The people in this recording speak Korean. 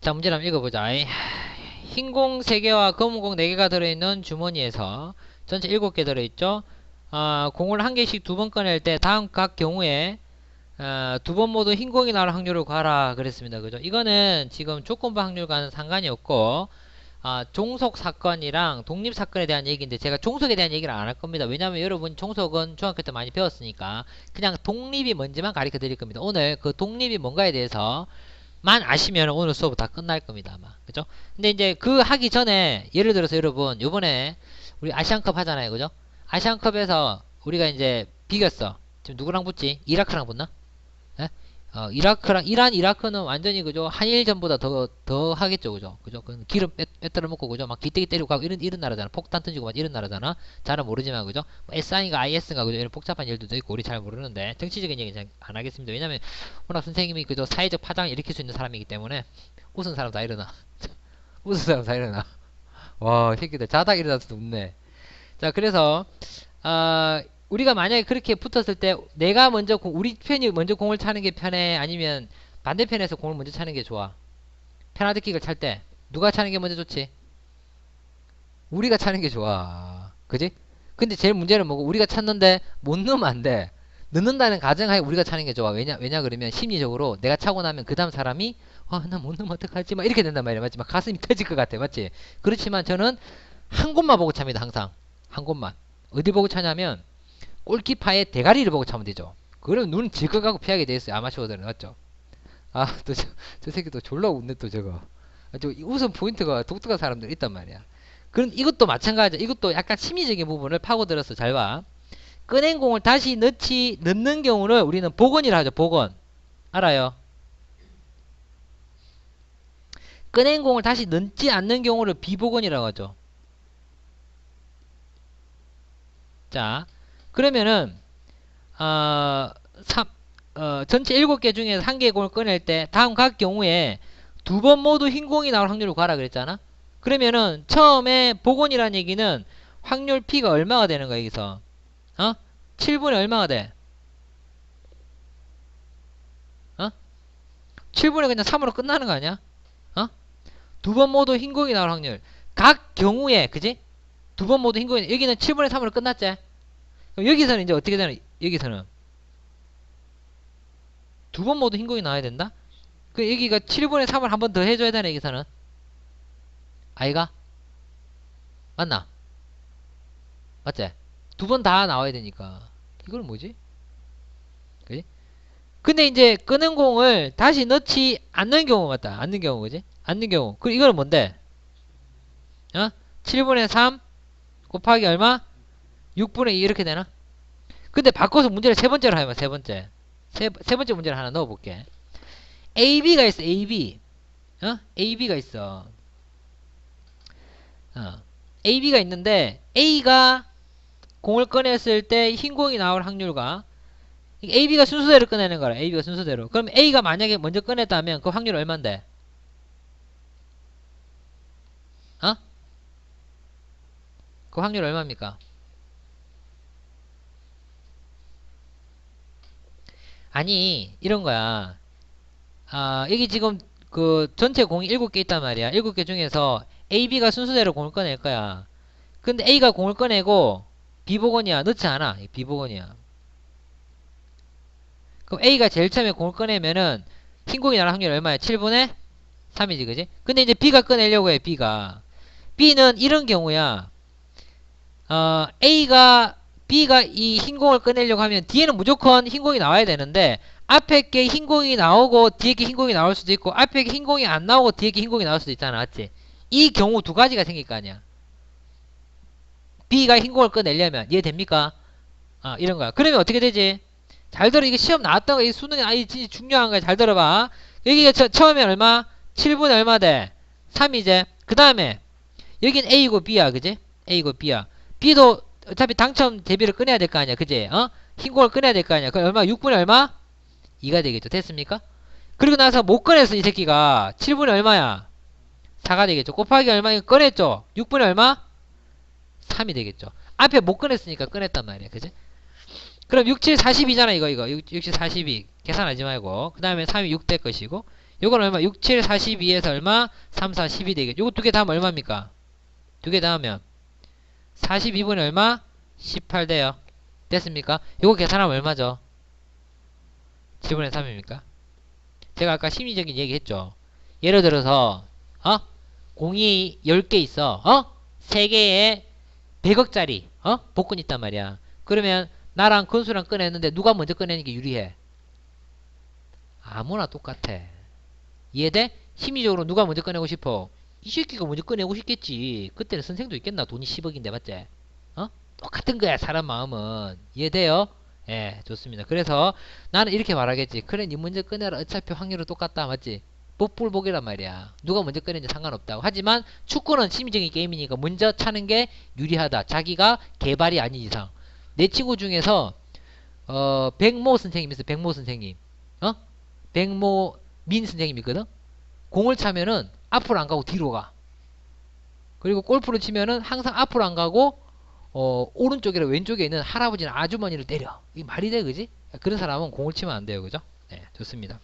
자, 문제를 한번 읽어보자. 흰 공 3개와 검은 공 4개가 들어있는 주머니에서 전체 7개 들어있죠. 아, 공을 한 개씩 두 번 꺼낼 때 다음 각 경우에 아, 두번 모두 흰 공이 나올 확률을 구하라 그랬습니다. 그죠? 이거는 지금 조건부 확률과는 상관이 없고 아, 종속 사건이랑 독립 사건에 대한 얘기인데 제가 종속에 대한 얘기를 안 할 겁니다. 왜냐하면 여러분 종속은 중학교 때 많이 배웠으니까 그냥 독립이 뭔지만 가르쳐 드릴 겁니다. 오늘 그 독립이 뭔가에 대해서 만 아시면 오늘 수업 다 끝날 겁니다 아마 그죠? 근데 이제 그 하기 전에 예를 들어서 여러분 요번에 우리 아시안컵 하잖아요 그죠? 아시안컵에서 우리가 이제 비겼어 지금 누구랑 붙지? 이라크랑 붙나? 예? 어, 이라크랑 이란 이라크는 완전히 그죠? 한일전보다 더 더 하겠죠 그죠? 그죠? 그 기름 빼, 빼들어 먹고 그죠? 막 기대기 때리고 가고 이런 이런 나라잖아. 폭탄 던지고 막 이런 나라잖아. 잘은 모르지만 그죠? 뭐 SI인가 IS인가 그죠? 이런 복잡한 일들도 있고 우리 잘 모르는데 정치적인 얘기 는 안 하겠습니다. 왜냐면 워낙 선생님이 그저 사회적 파장을 일으킬 수 있는 사람이기 때문에 웃은 사람 다 일어나. 웃은 사람 다 일어나. 와 새끼들. 자다 일어나서도 웃네. 자 그래서 아 우리가 만약에 그렇게 붙었을 때 내가 먼저 공- 우리 편이 먼저 공을 차는 게 편해? 아니면 반대편에서 공을 먼저 차는 게 좋아? 페널티킥을 찰 때 누가 차는 게 먼저 좋지? 우리가 차는 게 좋아. 그지? 근데 제일 문제는 뭐고? 우리가 찼는데 못 넣으면 안돼. 넣는다는 가정하에 우리가 차는 게 좋아. 왜냐 왜냐 그러면 심리적으로 내가 차고 나면 그 다음 사람이 아나 못 넣으면 어떡하지? 막 이렇게 된단 말이야. 맞지? 막 가슴이 터질 것 같아. 맞지? 그렇지만 저는 한 곳만 보고 찹니다 항상. 한 곳만. 어디 보고 차냐면 골키파의 대가리를 보고 차면 되죠. 그럼 눈은 질끈하고 피하게 돼 있어요. 아마추어들은 맞죠? 아, 또 저, 저 새끼 또 졸라 웃네 또 저거. 아, 저 웃음 포인트가 독특한 사람들 있단 말이야. 그런 이것도 마찬가지야. 이것도 약간 심리적인 부분을 파고들어서 잘 봐. 꺼낸 공을 다시 넣지 넣는 경우를 우리는 복원이라 하죠. 복원. 알아요? 꺼낸 공을 다시 넣지 않는 경우를 비복원이라고 하죠. 자, 그러면은 어, 삼, 어, 전체 7개 중에서 한 개의 공을 꺼낼 때 다음 각 경우에 두 번 모두 흰 공이 나올 확률을 구하라 그랬잖아. 그러면은 처음에 복원이라는 얘기는 확률 P가 얼마가 되는 거야 여기서? 어? 7분의 얼마가 돼? 어? 7분의 그냥 3으로 끝나는 거 아니야? 어? 두 번 모두 흰 공이 나올 확률. 각 경우에 그지? 두 번 모두 흰 공이 여기는 7분의 3으로 끝났지? 그럼 여기서는 이제 어떻게 되나? 여기서는 두 번 모두 흰 공이 나와야 된다? 그 여기가 7분의 3을 한 번 더 해줘야 되네 여기서는 아이가? 맞나? 맞지? 두 번 다 나와야 되니까 이걸 뭐지? 그지? 근데 이제 끄는 공을 다시 넣지 않는 경우 맞다 않는 경우 그지? 않는 경우 그 이거는 뭔데? 어? 7분의 3 곱하기 얼마? 6분의 2 이렇게 되나? 근데 바꿔서 문제를 세 번째로 하면 세 번째. 세, 세 번째 문제를 하나 넣어볼게. AB가 있어, AB. 어? AB가 있어. 어. AB가 있는데, A가 공을 꺼냈을 때 흰 공이 나올 확률과 AB가 순서대로 꺼내는 거라. AB가 순서대로. 그럼 A가 만약에 먼저 꺼냈다면 그 확률 얼만데? 어? 그 확률 얼마입니까? 아니 이런 거야. 아 여기 지금 그 전체 공이 7개 있단 말이야. 7개 중에서 A, B가 순서대로 공을 꺼낼 거야. 근데 A가 공을 꺼내고 B복원이야. 넣지 않아. B복원이야. 그럼 A가 제일 처음에 공을 꺼내면은 흰 공이 나올 확률 얼마야? 7분의 3이지 그지? 근데 이제 B가 꺼내려고 해 B가. B는 이런 경우야. 어 A가 B가 이 흰 공을 꺼내려고 하면 뒤에는 무조건 흰 공이 나와야 되는데 앞에 게 흰 공이 나오고 뒤에 게 흰 공이 나올 수도 있고 앞에 게 흰 공이 안 나오고 뒤에 게 흰 공이 나올 수도 있잖아 맞지? 이 경우 두 가지가 생길 거 아니야 B가 흰 공을 꺼내려면 이해됩니까? 아 이런 거야 그러면 어떻게 되지? 잘 들어 이게 시험 나왔던 거이 수능이 아이 진짜 중요한 거야 잘 들어봐 여기가 처, 처음에 얼마? 7분의 얼마 돼? 3이제 그 다음에 여긴 A고 B야 그지? A고 B야 B도 어차피 당첨 대비를 꺼내야 될 거 아니야. 그지? 어? 흰공을 꺼내야 될 거 아니야. 그럼 얼마? 6분의 얼마? 2가 되겠죠. 됐습니까? 그리고 나서 못 꺼냈어 이 새끼가. 7분의 얼마야? 4가 되겠죠. 곱하기 얼마 이거 꺼냈죠. 6분의 얼마? 3이 되겠죠. 앞에 못 꺼냈으니까 꺼냈단 말이야. 그지? 그럼 6, 7, 42잖아 이거 이거. 6, 6 7, 42 계산하지 말고. 그 다음에 3이 6될 것이고 요건 얼마? 6, 7, 42에서 얼마? 3, 4, 12 되겠죠. 요거 두 개 다 하면 얼마입니까? 두 개 다 하면 42분의 얼마? 18 돼요. 됐습니까? 요거 계산하면 얼마죠? 7분의 3입니까? 제가 아까 심리적인 얘기 했죠. 예를 들어서 어? 공이 10개 있어. 어? 3개에 100억짜리 어? 복권 있단 말이야. 그러면 나랑 건수랑 꺼냈는데 누가 먼저 꺼내는 게 유리해? 아무나 똑같아. 이해돼? 심리적으로 누가 먼저 꺼내고 싶어? 이 새끼가 먼저 꺼내고 싶겠지. 그때는 선생도 있겠나? 돈이 10억인데 맞지? 어? 똑같은 거야 사람 마음은. 이해돼요? 예, 좋습니다. 그래서 나는 이렇게 말하겠지. 그래, 니 먼저 꺼내라. 어차피 확률은 똑같다. 맞지? 뽀뿔복이란 말이야. 누가 먼저 꺼내는지 상관없다고. 하지만 축구는 심리적인 게임이니까 먼저 차는 게 유리하다. 자기가 개발이 아닌 이상. 내 친구 중에서 어, 백모 선생님 있어. 백모 선생님. 어? 백모 민 선생님이거든. 공을 차면은 앞으로 안 가고 뒤로 가. 그리고 골프를 치면은 항상 앞으로 안 가고 어, 오른쪽이나 왼쪽에 있는 할아버지나 아주머니를 때려. 이 말이 돼, 그지? 그런 사람은 공을 치면 안 돼요, 그죠? 네, 좋습니다.